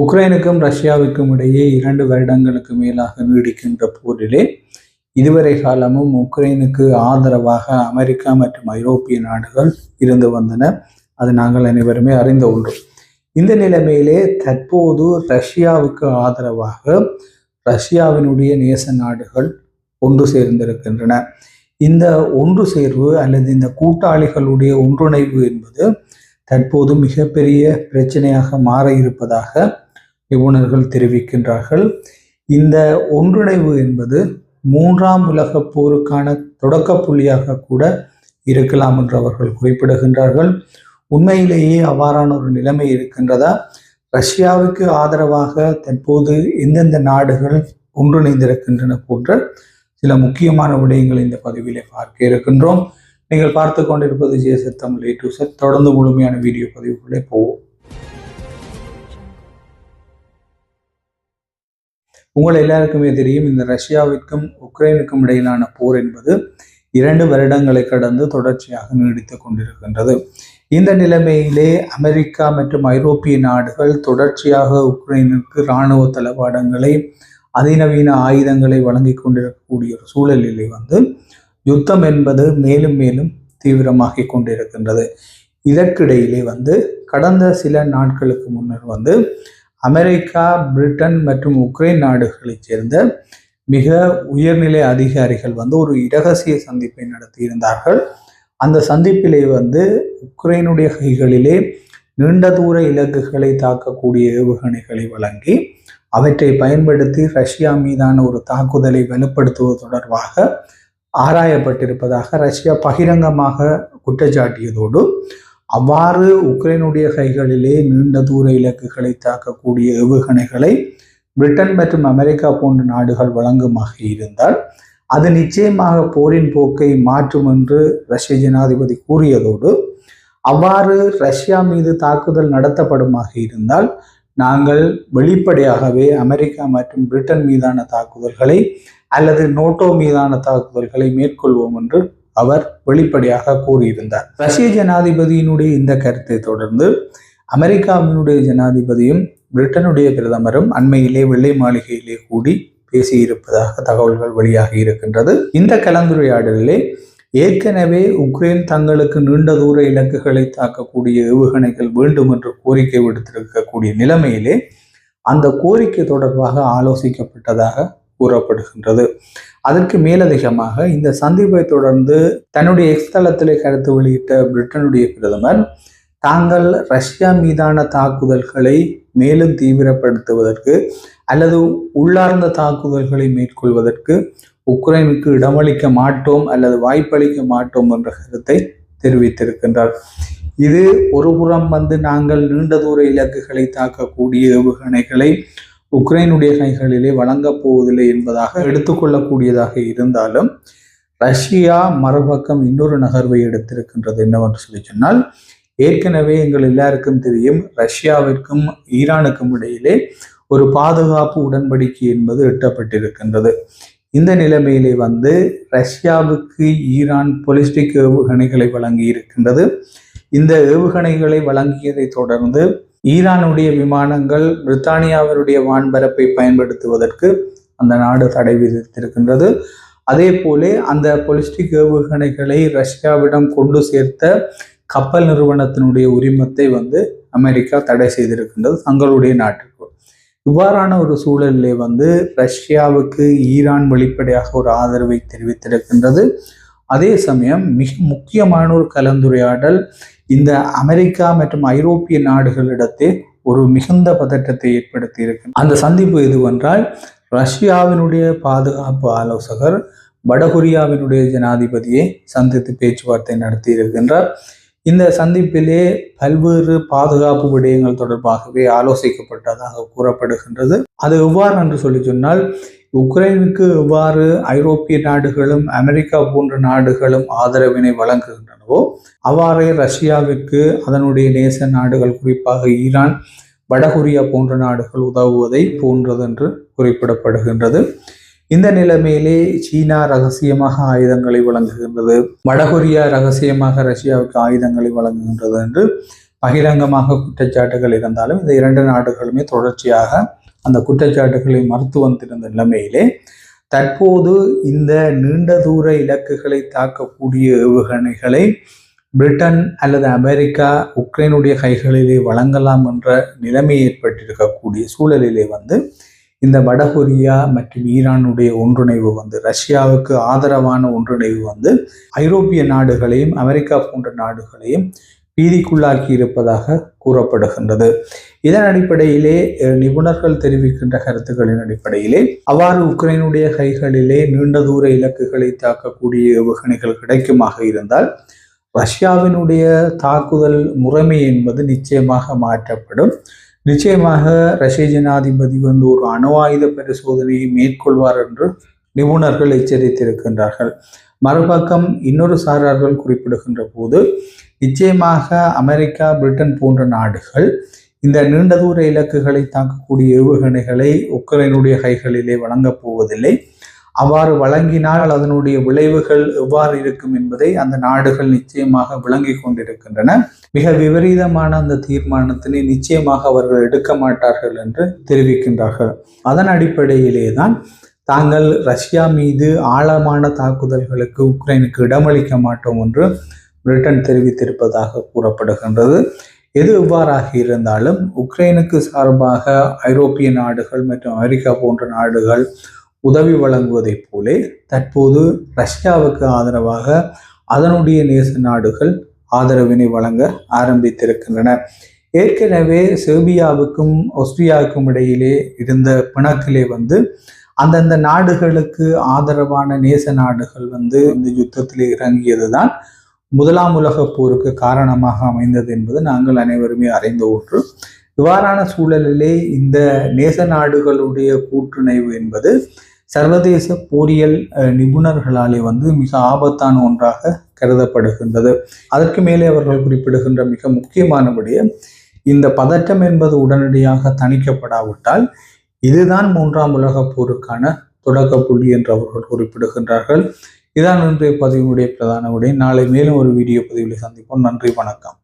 உக்ரைனுக்கும் ரஷ்யாவுக்கும் இடையே இரண்டு வருடங்களுக்கு மேலாக நீடிக்கின்ற போரிலே இதுவரை காலமும் உக்ரைனுக்கு ஆதரவாக அமெரிக்கா மற்றும் ஐரோப்பிய நாடுகள் இருந்து வந்தன. அது நாங்கள் அனைவருமே அறிந்த ஒன்று. இந்த நிலைமையிலே தற்போது ரஷ்யாவுக்கு ஆதரவாக ரஷ்யாவினுடைய நேச நாடுகள் ஒன்று சேர்ந்திருக்கின்றன. இந்த ஒன்று சேர்வு அல்லது இந்த கூட்டாளிகளுடைய ஒன்றிணைவு என்பது தற்போது மிகப்பெரிய பிரச்சனையாக மாற இருப்பதாக நிபுணர்கள் தெரிவிக்கின்றார்கள்? இந்த ஒன்றிணைவு என்பது மூன்றாம் உலக போருக்கான தொடக்க புள்ளியாக கூட இருக்கலாம் என்று அவர்கள் குறிப்பிடுகின்றார்கள். உண்மையிலேயே அவ்வாறான ஒரு நிலைமை இருக்கின்றதா? ரஷ்யாவுக்கு ஆதரவாக தற்போது எந்தெந்த நாடுகள் ஒன்றிணைந்திருக்கின்றன போன்ற சில முக்கியமான விடயங்களை இந்த பதிவிலே பார்க்க இருக்கின்றோம். நீங்கள் பார்த்து கொண்டிருப்பது ஜேசத் தமிழ் ஏ டு செட் தொடர்ந்து முழுமையான வீடியோ பதிவுகளே போவோம். உங்கள் எல்லாருக்குமே தெரியும் இந்த ரஷ்யாவிற்கும் உக்ரைனுக்கும் இடையிலான போர் என்பது இரண்டு வருடங்களை கடந்து தொடர்ச்சியாக நீடித்துக் கொண்டிருக்கின்றது. இந்த நிலைமையிலே அமெரிக்கா மற்றும் ஐரோப்பிய நாடுகள் தொடர்ச்சியாக உக்ரைனுக்கு இராணுவ தளவாடங்களை அதிநவீன ஆயுதங்களை வழங்கி கொண்டிருக்கக்கூடிய ஒரு சூழலிலே வந்து யுத்தம் என்பது மேலும் மேலும் தீவிரமாகி கொண்டிருக்கின்றது. இதற்கிடையிலே வந்து கடந்த சில நாட்களுக்கு முன்னர் வந்து அமெரிக்கா பிரிட்டன் மற்றும் உக்ரைன் நாடுகளைச் சேர்ந்த மிக உயர்நிலை அதிகாரிகள் வந்து ஒரு இரகசிய சந்திப்பை நடத்தியிருந்தார்கள். அந்த சந்திப்பிலே வந்து உக்ரைனுடைய கைகளிலே நீண்ட தூர இலக்குகளை தாக்கக்கூடிய ஏவுகணைகளை வழங்கி அவற்றை பயன்படுத்தி ரஷ்யா மீதான ஒரு தாக்குதலை வலுப்படுத்துவது தொடர்பாக ஆராயப்பட்டிருப்பதாக ரஷ்யா பகிரங்கமாக குற்றச்சாட்டியதோடு அவ்வாறு உக்ரைனுடைய கைகளிலே நீண்ட தூர இலக்குகளை தாக்கக்கூடிய ஏவுகணைகளை பிரிட்டன் மற்றும் அமெரிக்கா போன்ற நாடுகள் வழங்குமாக இருந்தால் அது நிச்சயமாக போரின் போக்கை மாற்றும் என்று ரஷ்ய ஜனாதிபதி கூறியதோடு அவ்வாறு ரஷ்யா மீது தாக்குதல் நடத்தப்படுமாக இருந்தால் நாங்கள் வெளிப்படையாகவே அமெரிக்கா மற்றும் பிரிட்டன் மீதான தாக்குதல்களை அல்லது நோட்டோ மீதான தாக்குதல்களை மேற்கொள்வோம் என்று அவர் வெளிப்படையாக கூறியிருந்தார். ரஷ்ய ஜனாதிபதியினுடைய இந்த கருத்தை தொடர்ந்து அமெரிக்காவினுடைய ஜனாதிபதியும் பிரிட்டனுடைய பிரதமரும் அண்மையிலே வெள்ளை மாளிகையிலே கூடி பேசியிருப்பதாக தகவல்கள் வெளியாகி இருக்கின்றது. இந்த கலந்துரையாடலிலே ஏற்கனவே உக்ரைன் தங்களுக்கு நீண்ட தூர இலக்குகளை தாக்கக்கூடிய ஏவுகணைகள் வேண்டும் என்று கோரிக்கை விடுத்திருக்கக்கூடிய நிலைமையிலே அந்த கோரிக்கை தொடர்பாக ஆலோசிக்கப்பட்டதாக கூறப்படுகின்றது. அதற்கு மேலதிகமாக இந்த சந்திப்பை தொடர்ந்து தன்னுடைய எக்ஸ் தளத்திலே கருத்து வெளியிட்ட பிரிட்டனுடைய பிரதமர் தாங்கள் ரஷ்யா மீதான தாக்குதல்களை மேலும் தீவிரப்படுத்துவதற்கு அல்லது உள்ளார்ந்த தாக்குதல்களை மேற்கொள்வதற்கு உக்ரைனுக்கு இடமளிக்க மாட்டோம் அல்லது வாய்ப்பளிக்க மாட்டோம் என்ற கருத்தை தெரிவித்திருக்கின்றார். இது ஒரு புறம் வந்து நாங்கள் நீண்ட தூர இலக்குகளை தாக்கக்கூடிய ஏவுகணைகளை உக்ரைனுடைய கைகளிலே வழங்கப் போவதில்லை என்பதாக எடுத்துக்கொள்ளக்கூடியதாக இருந்தாலும் ரஷ்யா மறுபக்கம் இன்னொரு நகர்வை எடுத்திருக்கின்றது என்னவென்று சொல்லி சொன்னால் ஏற்கனவே எங்கள் எல்லாருக்கும் தெரியும் ரஷ்யாவிற்கும் ஈரானுக்கும் இடையிலே ஒரு பாதுகாப்பு உடன்படிக்கை என்பது எட்டப்பட்டிருக்கின்றது. இந்த நிலைமையிலே வந்து ரஷ்யாவுக்கு ஈரான் பொலிஸ்டிக் ஏவுகணைகளை வழங்கி இருக்கின்றது இந்த ஏவுகணைகளை வழங்கியதை தொடர்ந்து ஈரானுடைய விமானங்கள் பிரித்தானியாவினுடைய வான்பரப்பை பயன்படுத்துவதற்கு அந்த நாடு தடை விதித்திருக்கின்றது. அதே போலே அந்த பொலிஸ்டிக் ஏவுகணைகளை ரஷ்யாவிடம் கொண்டு சேர்த்த கப்பல் நிறுவனத்தினுடைய உரிமத்தை வந்து அமெரிக்கா தடை செய்திருக்கின்றது தங்களுடைய நாட்டுக்கு. இவ்வாறான ஒரு சூழலிலே வந்து ரஷ்யாவுக்கு ஈரான் வெளிப்படையாக ஒரு ஆதரவை தெரிவித்திருக்கின்றது. அதே சமயம் மிக முக்கியமான ஒரு கலந்துரையாடல் இந்த அமெரிக்கா மற்றும் ஐரோப்பிய நாடுகளிடத்தே ஒரு மிகுந்த பதட்டத்தை ஏற்படுத்தி இருக்கு. அந்த சந்திப்பு எதுவென்றால் ரஷ்யாவினுடைய பாதுகாப்பு ஆலோசகர் வடகொரியாவினுடைய ஜனாதிபதியை சந்தித்து பேச்சுவார்த்தை நடத்தி இருக்கின்றார். இந்த சந்திப்பிலே பல்வேறு பாதுகாப்பு விடயங்கள் தொடர்பாகவே ஆலோசிக்கப்பட்டதாக கூறப்படுகின்றது. அது எவ்வாறு என்று சொல்லி சொன்னால் உக்ரைனுக்கு எவ்வாறு ஐரோப்பிய நாடுகளும் அமெரிக்கா போன்ற நாடுகளும் ஆதரவினை வழங்குகின்றனவோ அவ்வாறே ரஷ்யாவிற்கு அதனுடைய நேச நாடுகள் குறிப்பாக ஈரான் வடகொரியா போன்ற நாடுகள் உதவுவதை போன்றது என்று குறிப்பிடப்படுகின்றது. இந்த நிலைமையிலே சீனா ரகசியமாக ஆயுதங்களை வழங்குகின்றது. வடகொரியா ரகசியமாக ரஷ்யாவுக்கு ஆயுதங்களை வழங்குகின்றது என்று பகிரங்கமாக குற்றச்சாட்டுகள் இருந்தாலும் இந்த இரண்டு நாடுகளுமே தொடர்ச்சியாக அந்த குற்றச்சாட்டுகளை மறுத்து வந்திருந்த நிலைமையிலே தற்போது இந்த நீண்ட தூர இலக்குகளை தாக்கக்கூடிய ஏவுகணைகளை பிரிட்டன் அல்லது அமெரிக்கா உக்ரைனுடைய கைகளிலே வழங்கலாம் என்ற நிலைமை ஏற்பட்டிருக்கக்கூடிய சூழலிலே வந்து இந்த வடகொரியா மற்றும் ஈரானுடைய ஒன்றிணைவு வந்து ரஷ்யாவுக்கு ஆதரவான ஒன்றிணைவு வந்து ஐரோப்பிய நாடுகளையும் அமெரிக்கா போன்ற நாடுகளையும் பீதிக்குள்ளாக்கி இருப்பதாக கூறப்படுகின்றது. இதன் அடிப்படையிலே நிபுணர்கள் தெரிவிக்கின்ற கருத்துக்களின் அடிப்படையிலே அவ்வாறு உக்ரைனுடைய கைகளிலே நீண்ட தூர இலக்குகளை தாக்கக்கூடிய ஏவுகணைகள் கிடைக்குமாக இருந்தால் ரஷ்யாவினுடைய தாக்குதல் முறைமை என்பது நிச்சயமாக மாற்றப்படும். நிச்சயமாக ரஷ்ய ஜனாதிபதி வந்து ஒரு அணு ஆயுத பரிசோதனையை மேற்கொள்வார் என்று நிபுணர்கள் எச்சரித்திருக்கின்றார்கள். மறுபக்கம் இன்னொரு சாரார்கள் குறிப்பிடுகின்ற போது நிச்சயமாக அமெரிக்கா பிரிட்டன் போன்ற நாடுகள் இந்த நீண்ட தூர இலக்குகளை தாக்கக்கூடிய ஏவுகணைகளை உக்ரைனுடைய கைகளிலே வழங்கப் போவதில்லை. அவ்வாறு வழங்கினால் அதனுடைய விளைவுகள் எவ்வாறு இருக்கும் என்பதை அந்த நாடுகள் நிச்சயமாக விளங்கி கொண்டிருக்கின்றன. மிக விபரீதமான அந்த தீர்மானத்தினை நிச்சயமாக அவர்கள் எடுக்க மாட்டார்கள் என்று தெரிவிக்கின்றார்கள். அதன் அடிப்படையிலே தான் தாங்கள் ரஷ்யா மீது ஆழமான தாக்குதல்களுக்கு உக்ரைனுக்கு இடமளிக்க மாட்டோம் என்று பிரிட்டன் தெரிவித்திருப்பதாக கூறப்படுகின்றது. எது எவ்வாறாக இருந்தாலும் உக்ரைனுக்கு சார்பாக ஐரோப்பிய நாடுகள் மற்றும் அமெரிக்கா போன்ற நாடுகள் உதவி வழங்குவதைப் போலே தற்போது ரஷ்யாவுக்கு ஆதரவாக அதனுடைய நேச நாடுகள் ஆதரவினை வழங்க ஆரம்பித்திருக்கின்றன. ஏற்கனவே செர்பியாவுக்கும் ஆஸ்திரியாவுக்கும் இடையிலே இருந்த பிணக்கிலே வந்து அந்தந்த நாடுகளுக்கு ஆதரவான நேச நாடுகள் வந்து இந்த யுத்தத்தில் இறங்கியது தான் முதலாம் உலக போருக்கு காரணமாக அமைந்தது என்பது நாங்கள் அனைவருமே அறிந்த ஒன்று. இவ்வாறான சூழலிலே இந்த நேச நாடுகளுடைய கூட்டுணைவு என்பது சர்வதேச போரியல் நிபுணர்களாலே வந்து மிக ஆபத்தான ஒன்றாக கருதப்படுகின்றது. அதற்கு மேலே அவர்கள் குறிப்பிடுகின்ற மிக முக்கியமானபடியே இந்த பதட்டம் என்பது உடனடியாக தணிக்கப்படாவிட்டால் இதுதான் மூன்றாம் உலக போருக்கான தொடக்க புள்ளி என்று அவர்கள் குறிப்பிடுகின்றார்கள். இதான் இன்றைய பதிவினுடைய பிரதான உடை நாளை மேலும் ஒரு வீடியோ பதிவில் சந்திப்போம். நன்றி வணக்கம்.